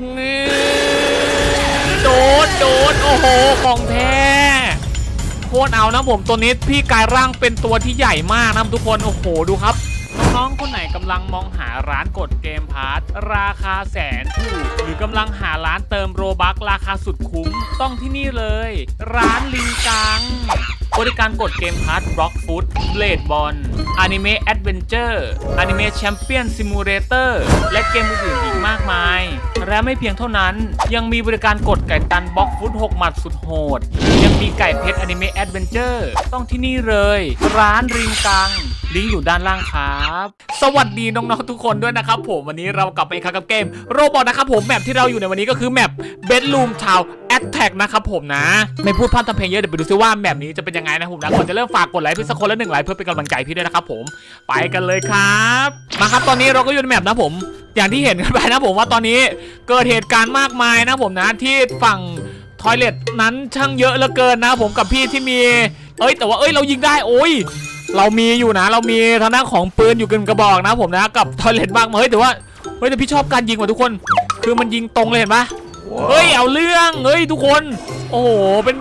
นี่โดนโดนโอ้โหของแท้โคตรเอานะผมตัวนี้พี่กายร่างเป็นตัวที่ใหญ่มากนะทุกคนโอ้โหดูครับน้องๆคนไหนกำลังมองหาร้านกดเกมพาร์ทราคาแสนถูกหรือกำลังหาร้านเติมโรบัคราคาสุดคุ้มต้องที่นี่เลย ร้านลิงกังบริการกดเกมพาร์ทบล็อกฟุตเบลดบอลอนิเมะแอดเวนเจอร์อนิเมะแชมเปี้ยนซิมูเลเตอร์และเกมอื่นๆอีกมากมาย และไม่เพียงเท่านั้น ยังมีบริการกดไก่ตันบล็อกฟุต 6 หมัดสุดโหด ยังมีไก่เพชรอนิเมะแอดเวนเจอร์ต้องที่นี่เลย ร้านริงกังลิงก์อยู่ด้านล่างครับ สวัสดีน้องๆทุกคนด้วยนะครับผมวันนี้เรากลับมาอีกครั้งกับเกม โรบอทนะครับผมแมปที่เราอยู่ในวันนี้ก็คือแมปเบดลูมชาว แอ t แทกนะครับผมนะ ไม่พูดพร่ำทำเพลงเยอะเดี๋ยวไปดูซิว่าแมปนี้จะเป็นยังไงนะผมนะก่อนจะเริ่มฝากกดไลค์พี่สักคนละหนึ่งไลค์เพื่อเป็นกำลังใจพี่ด้วยนะครับผมไปกันเลยครับมาครับตอนนี้เราก็อยู่ในแมปนะผม อย่างที่เห็นกันไปนะผมว่าตอนนี้เกิดเหตุการณ์มากมายนะผมนะที่ฝั่งทอยเลทนั้นช่างเยอะเหลือเกินนะผมกับพี่ที่มี เอ้ยแต่ว่าเอ้ยเรายิงได้โอ้ยเรามีอยู่นะ เรามีทางด้านของปืนอยู่กันกระบอกนะผมนะ กับทอยเลทบ้างเฮ้ยแต่ว่าเฮ้ยแต่พี่ชอบการยิงว่ะทุกคน คือมันยิงตรงเลยเห็นปะ เฮ้ยเอาเรื่องเฮ้ยทุกคน โอ้โหเป็น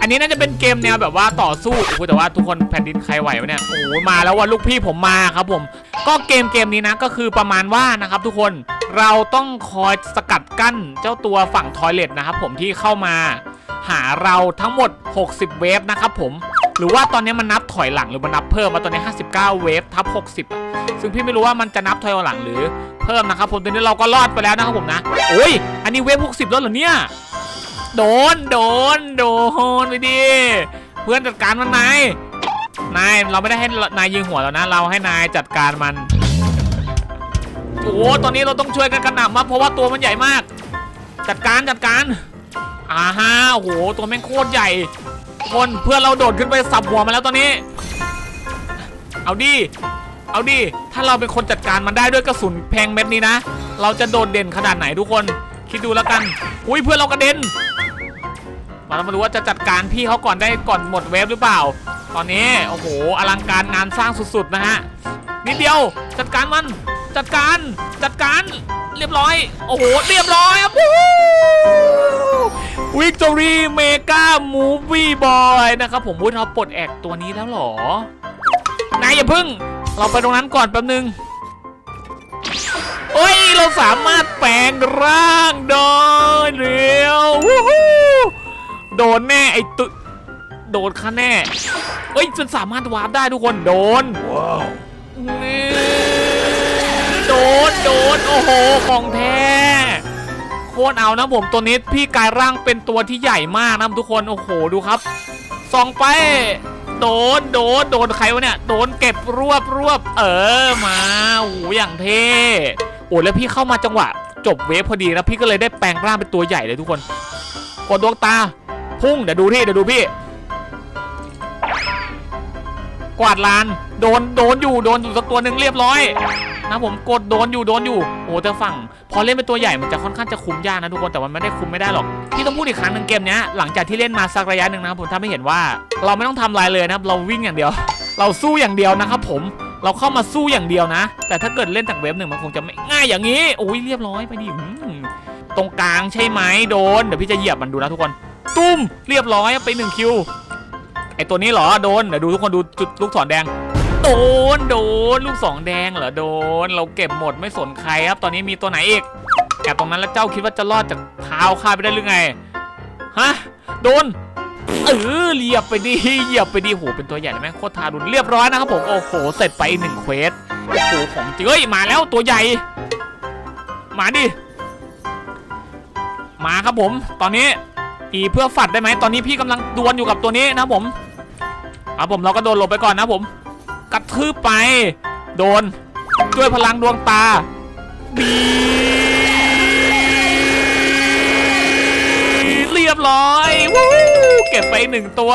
อันนี้น่าจะเป็นเกมแนวแบบว่าต่อสู้โอ้โหแต่ว่าทุกคนแผ่นดินใครไหววะเนี่ยโอ้โหมาแล้วว่าลูกพี่ผมมาครับผม ก็เกมเกมนี้นะก็คือประมาณว่านะครับ ทุกคนเราต้องคอยสกัดกั้นเจ้าตัวฝั่งทอยเลทนะครับผมที่เข้ามาหาเราทั้งหมด 60 เวฟนะครับผม หรือว่าตอนนี้มันนับถอยหลังหรือมันนับเพิ่มมาตอนนี้ 59 เวฟทับ 60อะซึ่งพี่ไม่รู้ว่ามันจะนับถอยหลังหรือเพิ่มนะครับผมตอนนี้เราก็รอดไปแล้วนะครับผมนะโอ้ยอันนี้เวฟ60แล้วเหรอเนี่ยโดนโดนโดนไปดิเพื่อนจัดการมันนายนายเราไม่ได้ให้นายยิงหัวแล้วนะ เราให้นายจัดการมันโอ้โหตอนนี้เราต้องช่วยกันกระหน่ำมากเพราะว่าตัวมันใหญ่มาก จัดการจัดการอ่าฮะโอ้โหตัวแม่งโคตรใหญ่ คนเพื่อนเราโดดขึ้นไปสับหัวมาแล้วตอนนี้ เอาดิเอาดิถ้าเราเป็นคนจัดการมันได้ด้วยกระสุนแพงเม็ดนี้นะ เราจะโดดเด่นขนาดไหนทุกคน คิดดูแล้วกันอุ้ยเพื่อนเรากระเด็นมาเรามาดูว่าจะจัดการพี่เขาก่อนได้ก่อนหมดเวฟหรือเปล่า ตอนนี้โอ้โหอลังการงานสร้างสุดๆนะฮะ นิดเดียวจัดการมัน จัดการจัดการเรียบร้อย โอ้โห เรียบร้อยครับวิกตอรี่เมกามูฟวี่บอยนะครับผมวุ้ยเราปลดแอกตัวนี้แล้วหรอ นายอย่าพึ่ง เราไปตรงนั้นก่อนแป๊บนึงเฮ้ย เราสามารถแปลงร่างได้เร็ววู้ฮู้โดนแน่ไอตุ โดนข้าแน่ เฮ้ยจนสามารถวาร์ปได้ทุกคนโดนนี่ โดนโดนโอ้โหของแท้โคตรเอานะผมตัวนี้พี่กายร่างเป็นตัวที่ใหญ่มากนะทุกคนโอ้โหดูครับส่องไปโดนโดนโดนใครวะเนี่ยโดนเก็บรวบรวบเออมาโอ้โหอย่างเท่โอ้แล้วพี่เข้ามาจังหวะ จบเวฟพอดีนะพี่ก็เลยได้แปลงร่างเป็นตัวใหญ่เลยทุกคนกดดวงตา พุ่งเดี๋ยวดูที่เดี๋ยวดูพี่ กวาดลาน โดนโดนอยู่โดนอยู่สักตัวหนึ่งเรียบร้อย นะผมกดโดนอยู่โดนอยู่โอ้แต่ฝั่ง พอเล่นเป็นตัวใหญ่มันจะค่อนข้างจะคุมยากนะทุกคนแต่มันไม่ได้คุมไม่ได้หรอกพี่ต้องพูดอีกครั้งหนึ่งเกมนี้หลังจากที่เล่นมาสักระยะหนึ่งนะครับผมทำให้เห็นว่า เราไม่ต้องทำอะไรเลยนะครับเราวิ่งอย่างเดียว เราสู้อย่างเดียวนะครับผมเราเข้ามาสู้อย่างเดียวนะ แต่ถ้าเกิดเล่นจากเว็บหนึ่งมันคงจะไม่ง่ายอย่างนี้โอ้ยเรียบร้อยไปดิตรงกลางใช่ไหมโดนเดี๋ยวพี่จะเหยียบมันดูนะทุกคนตุ้มเรียบร้อยไปหนึ่งคิวไอตัวนี้เหรอโดนเดี๋ยวดูทุกคนดูจุดลูกศรแดง โดนโดนลูกศรแดงเหรอโดน เราเก็บหมดไม่สนใครครับ ตอนนี้มีตัวไหนอีกแอบตรงนั้นแล้วเจ้าคิดว่าจะรอดจากเท้าข้าไปได้หรือไงฮะโดนเออเหยียบไปดิเหยียบไปดิโหเป็นตัวใหญ่เลยไหมโคตรทารุณเรียบร้อยนะครับผมโอ้โหเสร็จไปหนึ่งเควสโอ้โหของจริงเฮ้ยมาแล้วตัวใหญ่ มาดิมาครับผม ตอนนี้อีเพื่อฝัดได้ไหมตอนนี้พี่กำลังดวลอยู่กับตัวนี้นะผมครับผมเราก็โดนหลบไปก่อนนะผม ทืบไป โดน ด้วยพลังดวงตาบีเรียบร้อยวู้เก็บไปหนึ่งตัว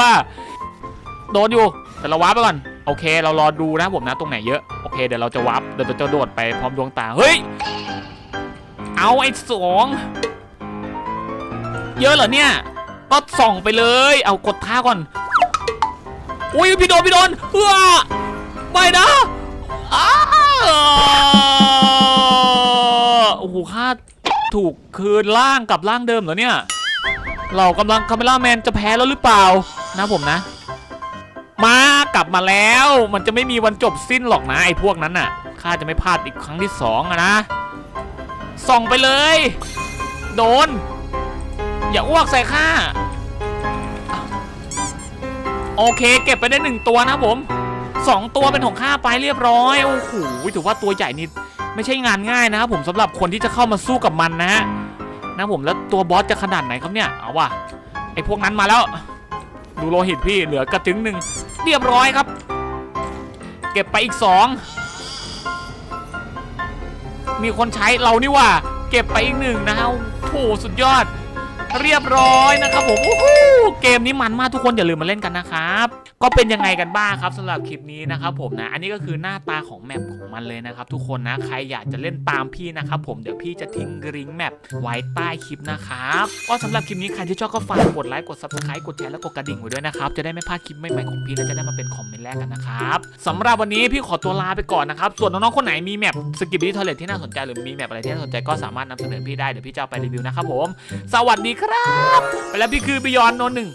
โดนอยู่แต่เราวาร์ปไปก่อน โอเค เรารอดูนะผมนะตรงไหนเยอะ โอเค เดี๋ยวเราจะวาร์ปเดี๋ยวเราจะโดดไปพร้อมดวงตา เฮ้ย เอาไอ้สองเยอะเหรอเนี่ย ก็ส่องไปเลย เอากดท่าก่อน อุ้ยพี่โดนพี่โดนเฮ้อ ไม่นะอ้าโอ้โหค่าถูกคืนร่างกับร่างเดิมเหรอเนี่ย เรากำลังคาเมล่าแมนจะแพ้แล้วหรือเปล่า นะผมนะ มากลับมาแล้ว มันจะไม่มีวันจบสิ้นหรอกนะไอ้พวกนั้นน่ะข้าจะไม่พลาดอีกครั้งที่สองนะ ส่องไปเลย โดน อย่าอ้วกใส่ข้าโอเค เก็บไปได้หนึ่งตัวนะผม สองตัวเป็นของข้าไปเรียบร้อย โอ้โหถือว่าตัวใหญ่นี่ไม่ใช่งานง่ายนะครับผมสำหรับคนที่จะเข้ามาสู้กับมันนะฮะนะผมแล้วตัวบอสจะขนาดไหนครับเนี่ย เอาว่ะไอ้พวกนั้นมาแล้ว ดูโลหิตพี่เหลือกระจึงหนึ่งเรียบร้อยครับ เก็บไปอีกสองมีคนใช้เรานี่ว่า เก็บไปอีกหนึ่งนะฮะโอ้โหสุดยอดเรียบร้อยนะครับผมเกมนี้มันมากทุกคนอย่าลืมมาเล่นกันนะครับ ก็เป็นยังไงกันบ้างครับสำหรับคลิปนี้นะครับผมนะ อันนี้ก็คือหน้าตาของแมปของมันเลยนะครับทุกคนนะใครอยากจะเล่นตามพี่นะครับผมเดี๋ยวพี่จะทิ้งลิงก์แมปไว้ใต้คลิปนะครับก็สำหรับคลิปนี้ใครที่ชอบก็ฝากกดไลค์กด subscribe กดแชร์และกดกระดิ่งไว้ด้วยนะครับจะได้ไม่พลาดคลิปใหม่ๆของพี่และจะได้มาเป็นคอมเมนต์แรกกันนะครับสำหรับวันนี้พี่ขอตัวลาไปก่อนนะครับส่วนน้องๆคนไหนมีแมปสกิปปี้ทอเลทที่น่าสนใจหรือมีแมปอะไรที่น่าสนใจก็สามารถนำเสนอพี่ได้เดี๋ยวพี่จะไปรีวิวนะครับผม สวัสดีครับ ไปแล้วพี่คือบิยอนโนนหนึ่ง